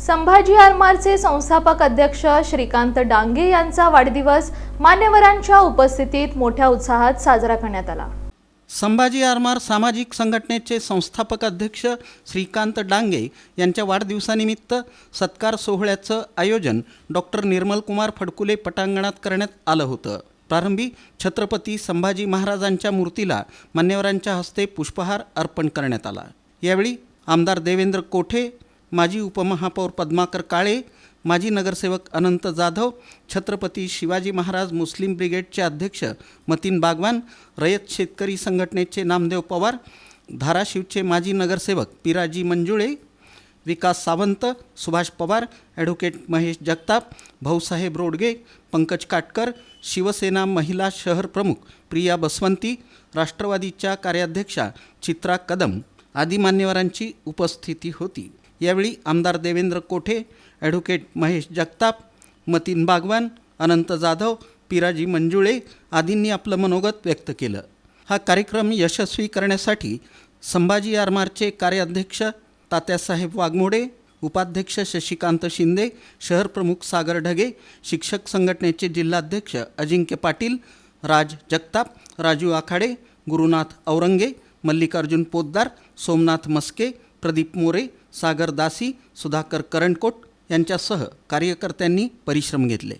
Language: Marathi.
संभाजी आरमारचे संस्थापक अध्यक्ष श्रीकांत डांगे यांचा वाढदिवस मान्यवरांच्या उपस्थितीत मोठ्या उत्साहात साजरा करण्यात आला. संभाजी आरमार सामाजिक संघटनेचे संस्थापक अध्यक्ष श्रीकांत डांगे यांच्या वाढदिवसानिमित्त सत्कार सोहळ्याचं आयोजन डॉक्टर निर्मलकुमार फडकुले पटांगणात करण्यात आलं होतं. प्रारंभी छत्रपती संभाजी महाराजांच्या मूर्तीला मान्यवरांच्या हस्ते पुष्पहार अर्पण करण्यात आला. यावेळी आमदार देवेंद्र कोठे माजी उपमहापौर पद्माकर काळे माजी नगरसेवक अनंत जाधव छत्रपती शिवाजी महाराज मुस्लिम ब्रिगेडचे अध्यक्ष मतीन बागवान रयत शेतकरी संघटनेचे नामदेव पवार धाराशिवचे माजी नगरसेवक पिराजी मंजुळे विकास सावंत सुभाष पवार ॲडव्होकेट महेश जगताप भाऊसाहेब रोडगे पंकज काटकर शिवसेना महिला शहर प्रमुख प्रिया बसवंती राष्ट्रवादीच्या कार्याध्यक्षा चित्रा कदम आदी मान्यवरांची उपस्थिती होती. यावेळी आमदार देवेंद्र कोठे ॲडव्होकेट महेश जगताप मतीन बागवान अनंत जाधव पिराजी मंजुळे आदींनी आपलं मनोगत व्यक्त केलं. हा कार्यक्रम यशस्वी करण्यासाठी संभाजी आरमारचे कार्याध्यक्ष तात्यासाहेब वाघमोडे उपाध्यक्ष शशिकांत शिंदे शहर प्रमुख सागर ढगे शिक्षक संघटनेचे जिल्हाध्यक्ष अजिंक्य पाटील राज जगताप राजू आखाडे गुरुनाथ औरंगे मल्लिकार्जुन पोद्दार सोमनाथ मस्के प्रदीप मोरे सागर दासी सुधाकर करंडकोट यांच्यासह कार्यकर्त्यांनी परिश्रम घेतले.